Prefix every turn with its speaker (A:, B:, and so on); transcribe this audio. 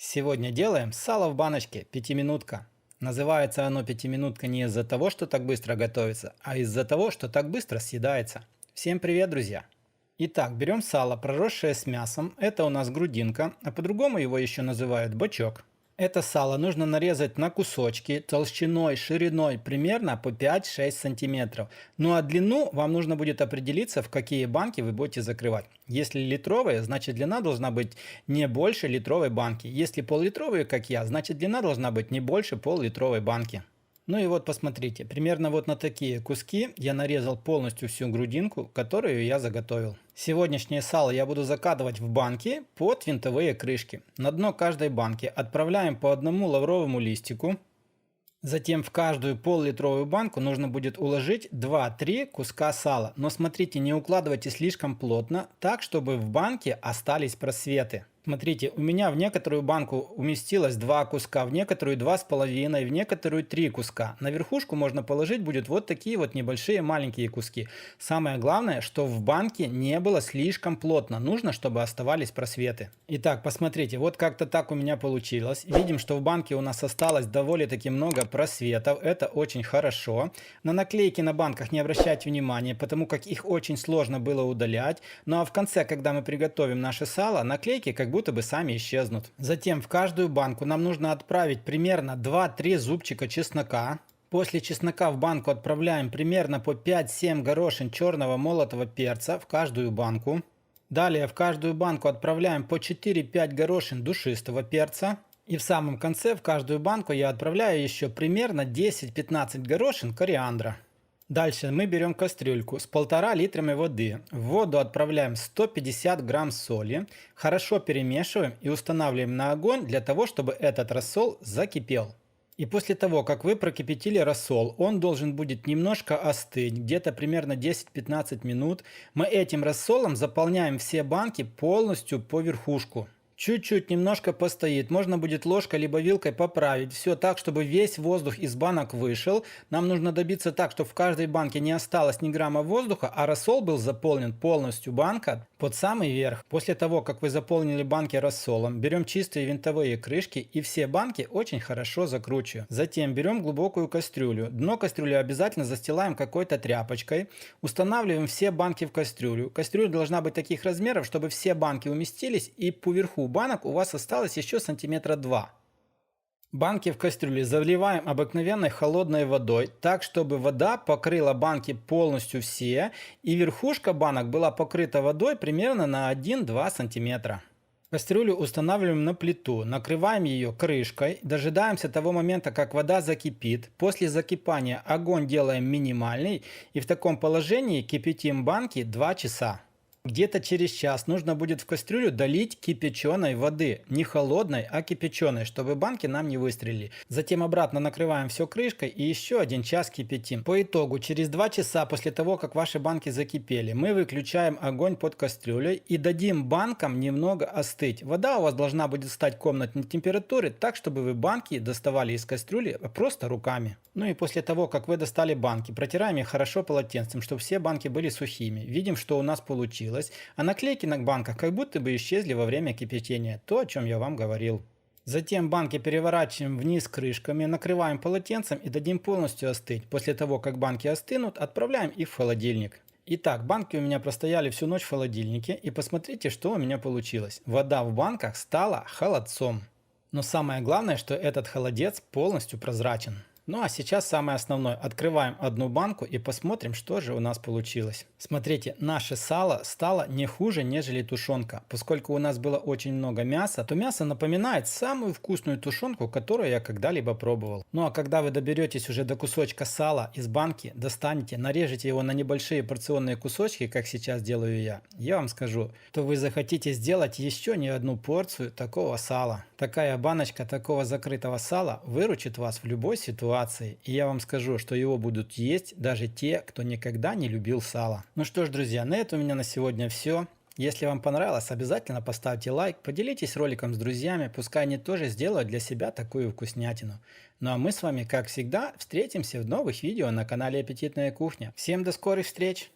A: Сегодня делаем сало в баночке, пятиминутка. Называется оно пятиминутка не из-за того, что так быстро готовится, а из-за того, что так быстро съедается. Всем привет, друзья! Итак, берем сало, проросшее с мясом. Это у нас грудинка, а по-другому его еще называют бочок. Это сало нужно нарезать на кусочки толщиной, шириной примерно по 5-6 сантиметров. Ну а длину вам нужно будет определиться, в какие банки вы будете закрывать. Если литровые, значит длина должна быть не больше литровой банки. Если пол-литровые, как я, значит длина должна быть не больше пол-литровой банки. Ну и вот посмотрите, примерно вот на такие куски я нарезал полностью всю грудинку, которую я заготовил. Сегодняшнее сало я буду закатывать в банки под винтовые крышки. На дно каждой банки отправляем по одному лавровому листику. Затем в каждую пол-литровую банку нужно будет уложить 2-3 куска сала. Но смотрите, не укладывайте слишком плотно, так чтобы в банке остались просветы. Смотрите, у меня в некоторую банку уместилось два куска, в некоторую два с половиной, в некоторую три куска. На верхушку можно положить будет вот такие вот небольшие маленькие куски. Самое главное, что в банке не было слишком плотно. Нужно, чтобы оставались просветы. Итак, посмотрите, вот как-то так у меня получилось. Видим, что в банке у нас осталось довольно-таки много просветов. Это очень хорошо. На наклейки на банках не обращайте внимания, потому как их очень сложно было удалять. Ну а в конце, когда мы приготовим наше сало, наклейки как будто будто бы сами исчезнут. Затем в каждую банку нам нужно отправить примерно 2-3 зубчика чеснока. После чеснока в банку отправляем примерно по 5-7 горошин черного молотого перца в каждую банку. Далее в каждую банку отправляем по 4-5 горошин душистого перца. И в самом конце в каждую банку я отправляю еще примерно 10-15 горошин кориандра. Дальше мы берем кастрюльку с полтора литрами воды. В воду отправляем 150 грамм соли. Хорошо перемешиваем и устанавливаем на огонь для того, чтобы этот рассол закипел. И после того, как вы прокипятили рассол, он должен будет немножко остыть, где-то примерно 10-15 минут. Мы этим рассолом заполняем все банки полностью по верхушку. Чуть-чуть немножко постоит. Можно будет ложкой либо вилкой поправить. Все так, чтобы весь воздух из банок вышел. Нам нужно добиться так, чтобы в каждой банке не осталось ни грамма воздуха, а рассол был заполнен полностью банка под самый верх. После того, как вы заполнили банки рассолом, берем чистые винтовые крышки и все банки очень хорошо закручиваем. Затем берем глубокую кастрюлю. Дно кастрюли обязательно застилаем какой-то тряпочкой. Устанавливаем все банки в кастрюлю. Кастрюля должна быть таких размеров, чтобы все банки уместились и по банок у вас осталось еще сантиметра 2. Банки в кастрюле заливаем обыкновенной холодной водой, так чтобы вода покрыла банки полностью все, и верхушка банок была покрыта водой примерно на 1-2 сантиметра. Кастрюлю устанавливаем на плиту, накрываем ее крышкой, дожидаемся того момента, как вода закипит. После закипания огонь делаем минимальный и в таком положении кипятим банки 2 часа. Где-то через час нужно будет в кастрюлю долить кипяченой воды. Не холодной, а кипяченой, чтобы банки нам не выстрелили. Затем обратно накрываем все крышкой и еще один час кипятим. По итогу, через 2 часа после того, как ваши банки закипели, мы выключаем огонь под кастрюлей и дадим банкам немного остыть. Вода у вас должна будет стать комнатной температуры, так чтобы вы банки доставали из кастрюли просто руками. Ну и после того, как вы достали банки, протираем их хорошо полотенцем, чтобы все банки были сухими. Видим, что у нас получилось получилось, а наклейки на банках как будто бы исчезли во время кипячения, то, о чем я вам говорил. Затем банки переворачиваем вниз крышками, накрываем полотенцем и дадим полностью остыть. После того, как банки остынут, отправляем их в холодильник. Итак, банки у меня простояли всю ночь в холодильнике и посмотрите, что у меня получилось. Вода в банках стала холодцом. Но самое главное, что этот холодец полностью прозрачен. Ну а сейчас самое основное. Открываем одну банку и посмотрим, что же у нас получилось. Смотрите, наше сало стало не хуже, нежели тушенка. Поскольку у нас было очень много мяса, то мясо напоминает самую вкусную тушенку, которую я когда-либо пробовал. Ну а когда вы доберетесь уже до кусочка сала из банки, достанете, нарежете его на небольшие порционные кусочки, как сейчас делаю я, я вам скажу, то вы захотите сделать еще не одну порцию такого сала. Такая баночка такого закрытого сала выручит вас в любой ситуации ситуации, и я вам скажу, что его будут есть даже те, кто никогда не любил сало. Ну что ж, друзья, на этом у меня на сегодня все. Если вам понравилось, обязательно поставьте лайк, поделитесь роликом с друзьями, пускай они тоже сделают для себя такую вкуснятину. Ну а мы с вами, как всегда, встретимся в новых видео на канале Аппетитная кухня. Всем до скорых встреч!